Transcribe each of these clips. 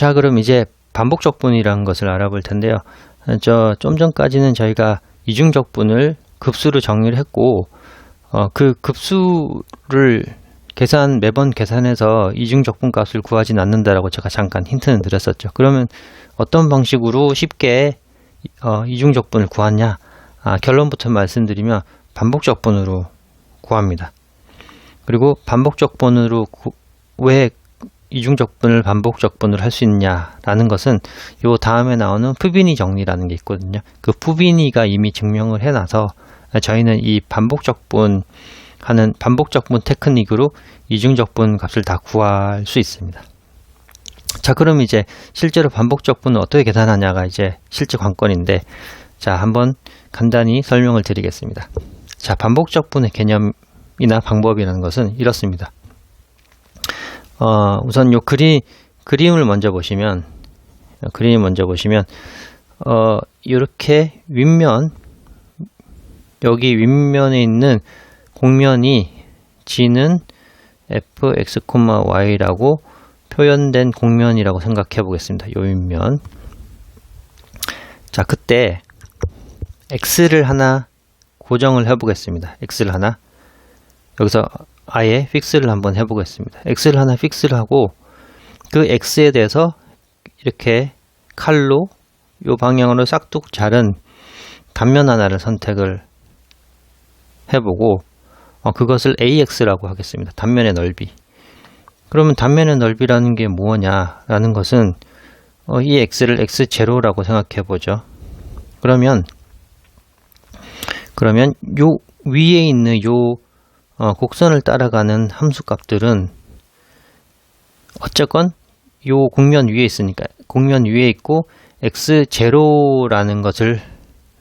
자, 그럼 이제 반복적분이라는 것을 알아볼 텐데요. 저 좀 전까지는 저희가 이중적분을 급수로 정리를 했고 어, 그 급수를 계산 매번 계산해서 이중적분 값을 구하진 않는다라고 제가 잠깐 힌트는 드렸었죠. 그러면 어떤 방식으로 쉽게 어, 이중적분을 구하냐? 아, 결론부터 말씀드리면 반복적분으로 구합니다. 그리고 반복적분으로 구- 왜 이중적분을 반복적분을 할 수 있냐라는 것은 요 다음에 나오는 푸비니 정리라는 게 있거든요. 그 푸비니가 이미 증명을 해놔서 저희는 이 반복적분 하는 반복적분 테크닉으로 이중적분 값을 다 구할 수 있습니다. 자, 그럼 이제 실제로 반복적분을 어떻게 계산하냐가 이제 실제 관건인데 자, 한번 간단히 설명을 드리겠습니다. 자, 반복적분의 개념이나 방법이라는 것은 이렇습니다. 어, 우선 요 그림, 그림을 먼저 보시면, 어, 그림 먼저 보시면, 어, 이렇게 윗면, 여기 윗면에 있는 공면이 g는 fx, y라고 표현된 공면이라고 생각해 보겠습니다. 요 윗면. 자, 그때 x를 하나 고정을 해 보겠습니다. x를 하나. 여기서 아예 픽스를 한번 해보겠습니다. x를 하나 픽스를 하고 그 x에 대해서 이렇게 칼로 이 방향으로 싹둑 자른 단면 하나를 선택을 해보고 어, 그것을 ax라고 하겠습니다. 단면의 넓이. 그러면 단면의 넓이라는 게 무엇냐라는 것은 어, 이 x를 x0라고 생각해 보죠. 그러면 그러면 요 위에 있는 요 어, 곡선을 따라가는 함수 값들은 어쨌건 요 곡면 위에 있으니까 곡면 위에 있고 x0라는 것을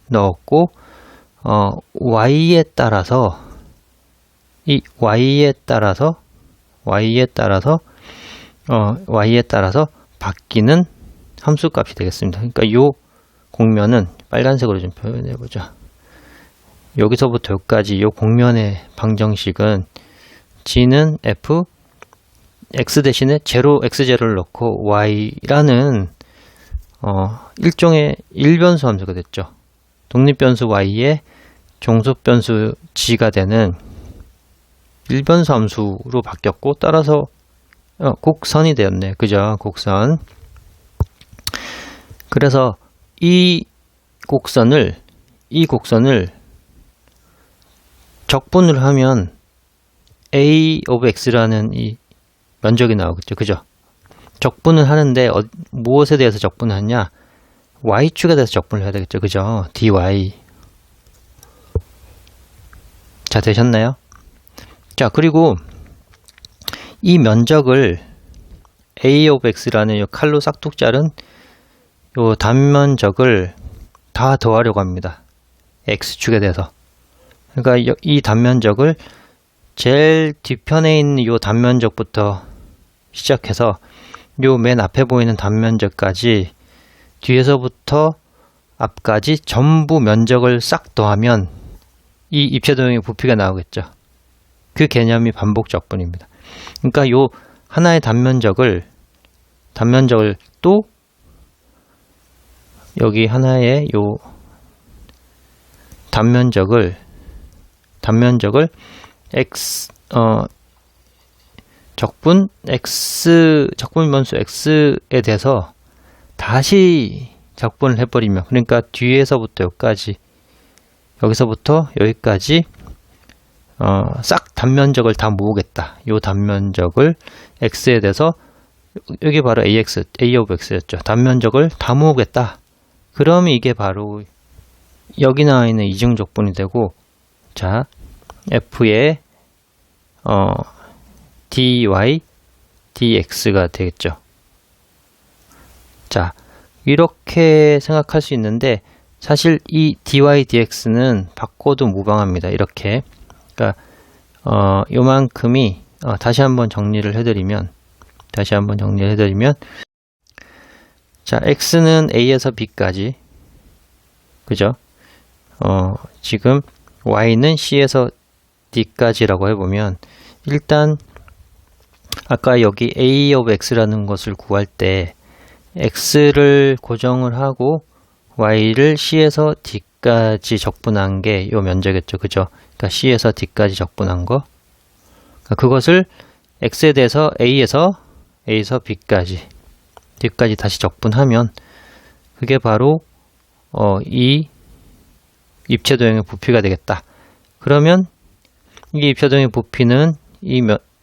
넣었고 어, y에 따라서 이 y에 따라서 y에 따라서 어, y에 따라서 바뀌는 함수 값이 되겠습니다. 그러니까 요 곡면은 빨간색으로 좀 표현해 보자. 여기서부터 여기까지 이 공면의 방정식은 g는 f x 대신에 제로 x0를 넣고 y라는 어, 일종의 일변수 함수가 됐죠. 독립변수 y에 종속변수 g가 되는 일변수 함수로 바뀌었고 따라서 어, 곡선이 되었네. 그죠? 곡선. 그래서 이 곡선을 이 곡선을 적분을 하면 a of x라는 이 면적이 나오겠죠. 그죠? 적분을 하는데 어, 무엇에 대해서 적분을 하냐? y축에 대해서 적분을 해야 되겠죠. 그죠? dy. 자, 되셨나요? 자, 그리고 이 면적을 a of x라는 이 칼로 싹둑 자른 요 단면적을 다 더하려고 합니다. x축에 대해서. 그러니까 여- 이 단면적을 제일 뒤편에 있는 이 단면적부터 시작해서 요 맨 앞에 보이는 단면적까지 뒤에서부터 앞까지 전부 면적을 싹 더하면 이 입체도형의 부피가 나오겠죠. 그 개념이 반복적분입니다. 그러니까 요 하나의 단면적을 단면적을 또 여기 하나의 요 단면적을 단면적을 x 어 적분 x 적분 변수 x에 대해서 다시 적분을 해버리면 그러니까 뒤에서부터 여기까지 여기서부터 여기까지 어, 싹 단면적을 다 모으겠다. 이 단면적을 x에 대해서 여기 바로 ax, a of x였죠. 단면적을 다 모으겠다. 그러면 이게 바로 여기 나와 있는 이중적분이 되고 자 f의 어, dy dx가 되겠죠. 자 이렇게 생각할 수 있는데 사실 이 dy dx는 바꿔도 무방합니다. 이렇게 그러니까 어, 요만큼이 어, 다시 한번 정리를 해드리면 다시 한번 정리를 해드리면 자 x는 a에서 b까지 그죠? 어, 지금 y는 c에서 d까지라고 해보면 일단 아까 여기 a of x라는 것을 구할 때 x를 고정을 하고 y를 c에서 d까지 적분한 게요 면적이었죠. 그죠? 그러니까 c에서 d까지 적분한 거. 그러니까 그것을 x에 대해서 a에서 a에서 b까지 d까지 다시 적분하면 그게 바로 어, 이 입체도형의 부피가 되겠다. 그러면 이 입체도형의 부피는 이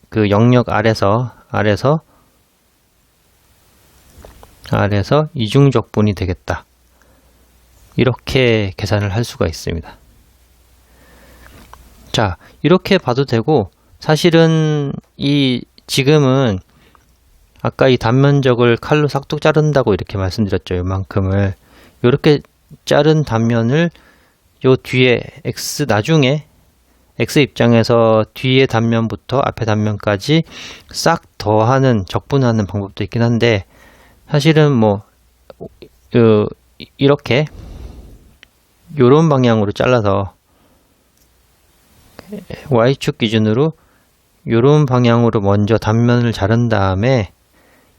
그 영역 아래서 아래서 아래서 이중적분이 되겠다. 이렇게 계산을 할 수가 있습니다. 자, 이렇게 봐도 되고 사실은 이 지금은 아까 이 단면적을 칼로 싹둑 자른다고 이렇게 말씀드렸죠. 요만큼을 이렇게 자른 단면을 요 뒤에 x 나중에 x 입장에서 뒤에 단면부터 앞에 단면까지 싹 더하는 적분하는 방법도 있긴 한데 사실은 뭐 그, 이렇게 요런 방향으로 잘라서 y축 기준으로 요런 방향으로 먼저 단면을 자른 다음에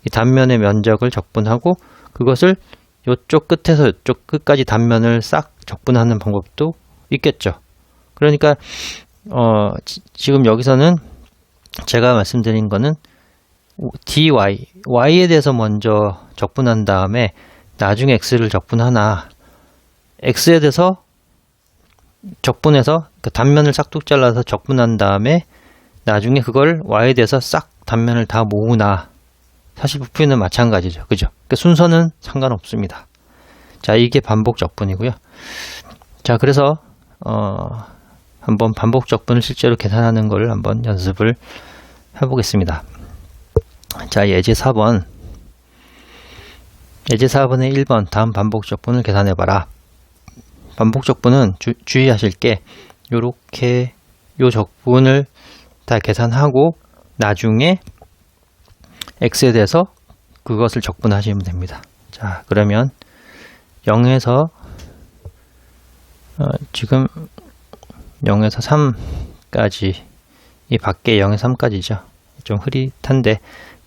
이 단면의 면적을 적분하고 그것을 요쪽 끝에서 요쪽 끝까지 단면을 싹 적분하는 방법도 있겠죠. 그러니까 어, 지, 금 여기서는 제가 말씀드린 거는 dy, y에 대해서 먼저 적분한 다음에 나중에 x를 적분하나 x에 대해서 적분해서 그 단면을 싹둑 잘라서 적분한 다음에 나중에 그걸 y에 대해서 싹 단면을 다 모으나 사실 부피는 마찬가지죠. 그죠? 그 순서는 상관없습니다. 자, 이게 반복 적분이고요. 자, 그래서 어, 한번 반복 적분을 실제로 계산하는 걸 한번 연습을 해보겠습니다. 자, 예제 4번. 예제 4번의 1번 다음 반복 적분을 계산해 봐라. 반복 적분은 주, 주의하실 게 요렇게 요 적분을 다 계산하고 나중에 x에 대해서 그것을 적분하시면 됩니다. 자, 그러면 0에서 어, 지금 0에서 3까지 이 밖에 0에서 3까지죠. 좀 흐릿한데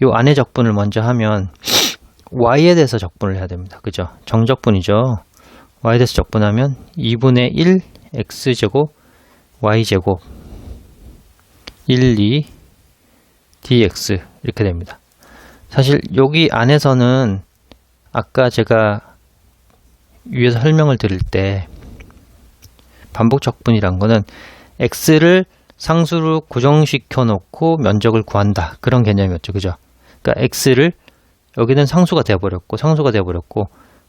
이 안에 적분을 먼저 하면 y에 대해서 적분을 해야 됩니다. 그죠? 정적분이죠. y에 대해서 적분하면 2분의 1 x제곱 y제곱 1, 2 dx 이렇게 됩니다. 사실 여기 안에서는 아까 제가 위에서 설명을 드릴 때 반복 적분이란 거는 x를 상수로 고정시켜 놓고 면적을 구한다. 그런 개념이었죠. 그죠? 그러니까 x를 여기는 상수가 되어 버렸고 상수가 되어 버렸고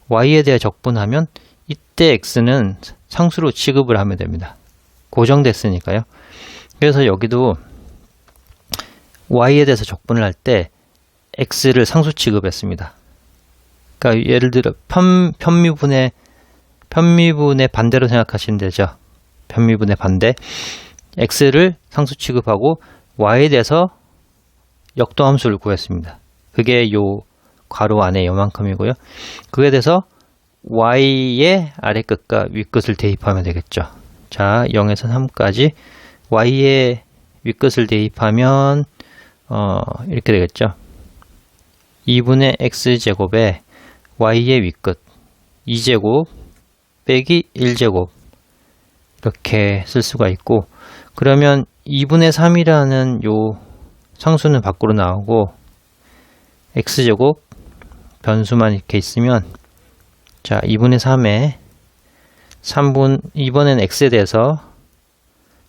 y에 대해 적분하면 이때 x는 상수로 취급을 하면 됩니다. 고정됐으니까요. 그래서 여기도 y에 대해서 적분을 할때 x를 상수 취급했습니다. 그러니까 예를 들어 편, 편미분의 편미분의 반대로 생각하시면 되죠. 편미분의 반대. x를 상수 취급하고 y에 대해서 역도 함수를 구했습니다. 그게 요 괄호 안에 요만큼이고요. 그에 대해서 y의 아래 끝과 위 끝을 대입하면 되겠죠. 자, 0에서 3까지 y의 위 끝을 대입하면 어, 이렇게 되겠죠. 2분의 x제곱에 y의 윗끝 2제곱 빼기 1제곱 이렇게 쓸 수가 있고 그러면 2분의 3이라는 요 상수는 밖으로 나오고 x제곱 변수만 이렇게 있으면 자 2분의 3에 3분 이번엔 x에 대해서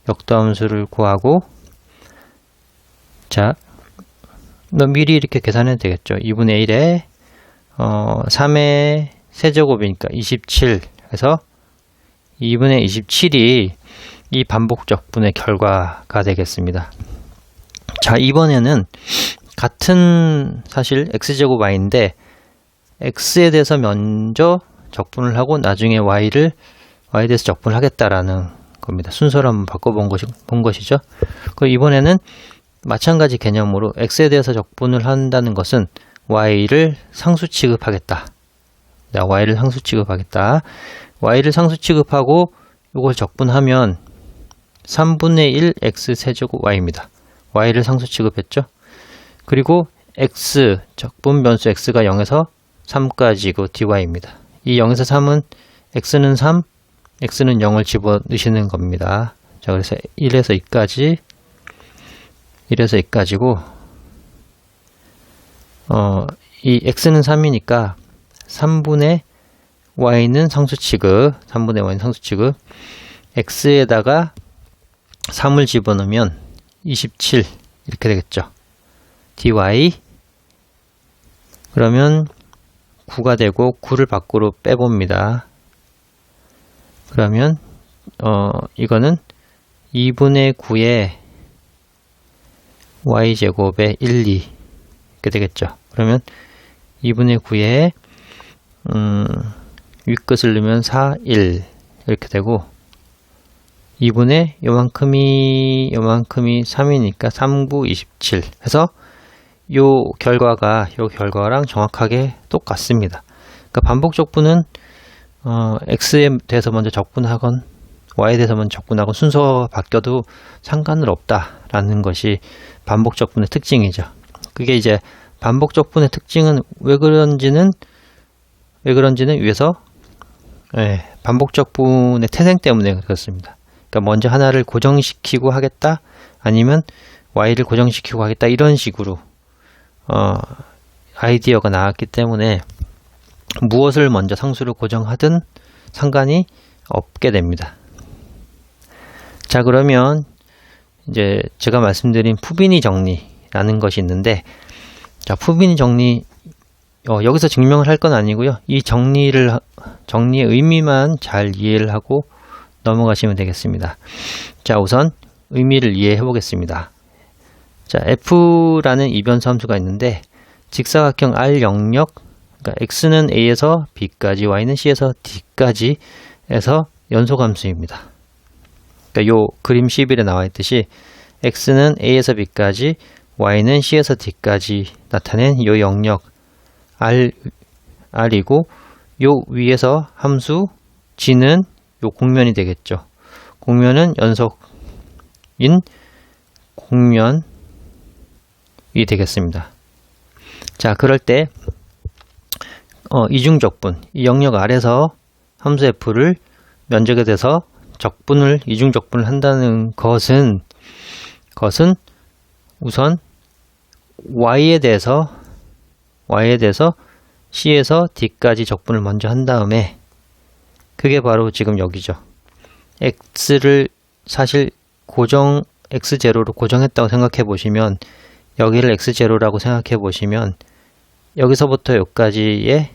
역도함수를 구하고 자 미리 이렇게 계산해도 되겠죠 2분의 1에 어, 3의 세제곱이니까 27 해서 2분의 27이 이 반복적분의 결과가 되겠습니다. 자, 이번에는 같은 사실 x제곱 y인데 x에 대해서 먼저 적분을 하고 나중에 y를 y에 대해서 적분을 하겠다라는 겁니다. 순서를 한번 바꿔본 것이, 본 것이죠. 그 이번에는 마찬가지 개념으로 x에 대해서 적분을 한다는 것은 y를 상수 취급하겠다. 자, y를 상수 취급하겠다. y를 상수 취급하고 이걸 적분하면 3분의 1 x 세제곱 y입니다. y를 상수 취급했죠. 그리고 x 적분 변수 x가 0에서 3까지 고 dy입니다. 이 0에서 3은 x는 3, x는 0을 집어 넣으시는 겁니다. 자, 그래서 1에서 2까지 1에서 2까지고 어, 이 x는 3이니까 3분의 y는 상수 취급, 3분의 y는 상수 취급, x에다가 3을 집어넣으면 27 이렇게 되겠죠. dy 그러면 9가 되고 9를 밖으로 빼봅니다. 그러면 어 이거는 2분의 9에 y제곱에 1, 2 이렇게 되겠죠. 그러면 2분의 9에 음, 윗끝을 넣으면 4, 1 이렇게 되고 2분의 요만큼이 요만큼이 3이니까 3, 9, 27 해서 요 결과가 요 결과랑 정확하게 똑같습니다. 그러니까 반복 적분은 어, x에 대해서 먼저 적분하건 y에 대해서 먼저 적분하건 순서가 바뀌어도 상관은 없다라는 것이 반복 적분의 특징이죠. 그게 이제 반복 적분의 특징은 왜 그런지는 왜 그런지는 위에서 예, 반복 적분의 태생 때문에 그렇습니다. 그러니까 먼저 하나를 고정시키고 하겠다 아니면 y를 고정시키고 하겠다 이런 식으로 어, 아이디어가 나왔기 때문에 무엇을 먼저 상수를 고정하든 상관이 없게 됩니다. 자 그러면 이제 제가 말씀드린 푸비니 정리라는 것이 있는데 자 푸비니 정리 어, 여기서 증명을 할 건 아니고요. 이 정리를 정리의 의미만 잘 이해를 하고 넘어가시면 되겠습니다. 자 우선 의미를 이해해 보겠습니다. 자 f라는 이변수 함수가 있는데 직사각형 R 영역 그러니까 x는 a에서 b까지 y는 c에서 d까지 에서 연속함수입니다. 그러니까 요 그림 11에 나와 있듯이 x는 a에서 b까지 y는 c에서 d까지 나타낸 요 영역 r r이고 요 위에서 함수 g는 요 공면이 되겠죠. 공면은 연속인 공면이 되겠습니다. 자, 그럴 때 어, 이중적분, 이 영역 아래서 함수 f를 면적에 대해서 적분을 이중 적분을 한다는 것은 것은 우선 y에 대해서 y에 대해서 c에서 d까지 적분을 먼저 한 다음에 그게 바로 지금 여기죠. x를 사실 고정 x0로 고정했다고 생각해 보시면 여기를 x0라고 생각해 보시면 여기서부터 여기까지의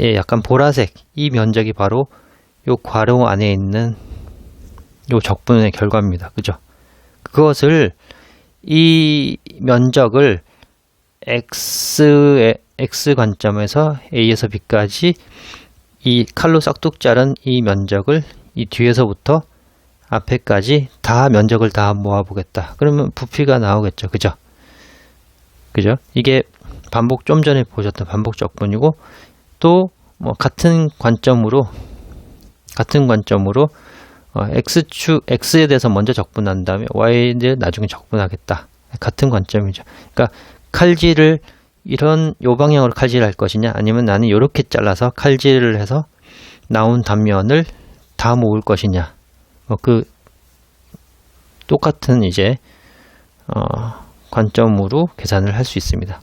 예, 약간 보라색 이 면적이 바로 요 괄호 안에 있는 요 적분의 결과입니다. 그죠? 그것을 이 면적을 x의 x 관점에서 a에서 b까지 이 칼로 싹둑 자른 이 면적을 이 뒤에서부터 앞에까지 다 면적을 다 모아 보겠다. 그러면 부피가 나오겠죠. 그죠? 그죠? 이게 반복 좀 전에 보셨던 반복 적분이고 또 뭐 같은 관점으로 같은 관점으로 어, x축 x에 대해서 먼저 적분한 다음에 y를 나중에 적분하겠다. 같은 관점이죠. 그러니까 칼질을 이런 요 방향으로 칼질할 것이냐 아니면 나는 이렇게 잘라서 칼질을 해서 나온 단면을 다 모을 것이냐 뭐 그 똑같은 이제 어, 관점으로 계산을 할 수 있습니다.